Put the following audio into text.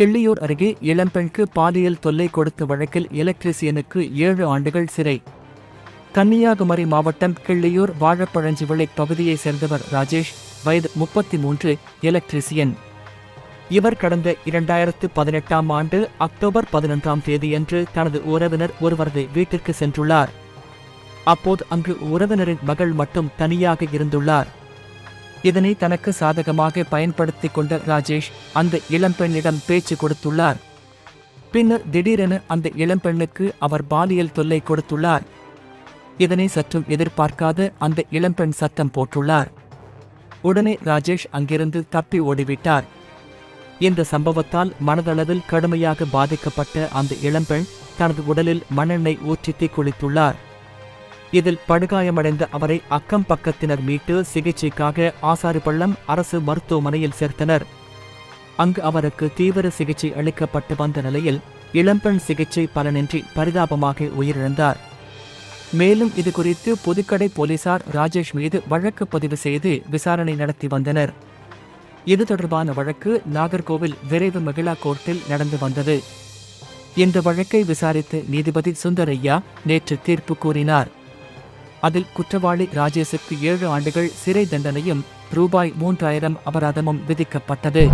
கிள்ளியூர் அருகே இளம்பெண்க்கு பாலியல் தொல்லை கொடுத்த வழக்கில் எலக்ட்ரிசியனுக்கு ஏழு ஆண்டுகள் சிறை. கன்னியாகுமரி மாவட்டம் கிள்ளியூர் வாழப்பழஞ்சிவிளை பகுதியைச் சேர்ந்தவர் ராஜேஷ் வயது முப்பத்தி மூன்று எலக்ட்ரிசியன் இவர் கடந்த இரண்டாயிரத்து பதினெட்டாம் ஆண்டு அக்டோபர் பதினொன்றாம் தேதியன்று தனது உறவினர் ஒருவரது வீட்டிற்கு சென்றுள்ளார். அப்போது அங்கு உறவினரின் மகள் மட்டும் தனியாக இருந்துள்ளார். இதனை தனக்கு சாதகமாக பயன்படுத்தி கொண்ட ராஜேஷ் அந்த இளம்பெண்ணிடம் பேச்சு கொடுத்துள்ளார். பின்னர் திடீரென அந்த இளம்பெண்ணுக்கு அவர் பாலியல் தொல்லை கொடுத்துள்ளார். இதனை சற்றும் எதிர்பார்க்காத அந்த இளம்பெண் சத்தம் போட்டுள்ளார். உடனே ராஜேஷ் அங்கிருந்து தப்பி ஓடிவிட்டார். இந்த சம்பவத்தால் மனதளவில் கடுமையாக பாதிக்கப்பட்ட அந்த இளம்பெண் தனது உடலில் மண்ணெண்ணெய் ஊற்றி தீக்குளித்துள்ளார். இதில் படுகாயமடைந்த அவரை அக்கம் பக்கத்தினர் மீட்டு சிகிச்சைக்காக ஆசாரிப்பள்ளம் அரசு மருத்துவமனையில் சேர்த்தனர். அங்கு அவருக்கு தீவிர சிகிச்சை அளிக்கப்பட்டு வந்த நிலையில் இளம்பெண் சிகிச்சை பலனின்றி பரிதாபமாக உயிரிழந்தார். மேலும் இது குறித்து புதுக்கடை போலீசார் ராஜேஷ் மீது வழக்கு பதிவு செய்து விசாரணை நடத்தி வந்தனர். இது தொடர்பான வழக்கு நாகர்கோவில் விரைவு மகிழா கோர்ட்டில் நடந்து வந்தது. இந்த வழக்கை விசாரித்த நீதிபதி சுந்தரையா நேற்று தீர்ப்பு கூறினார். அதில் குற்றவாளி ராஜேஷுக்கு ஏழு ஆண்டுகள் சிறை தண்டனையும் ரூபாய் மூன்றாயிரம் அபராதமும் விதிக்கப்பட்டது.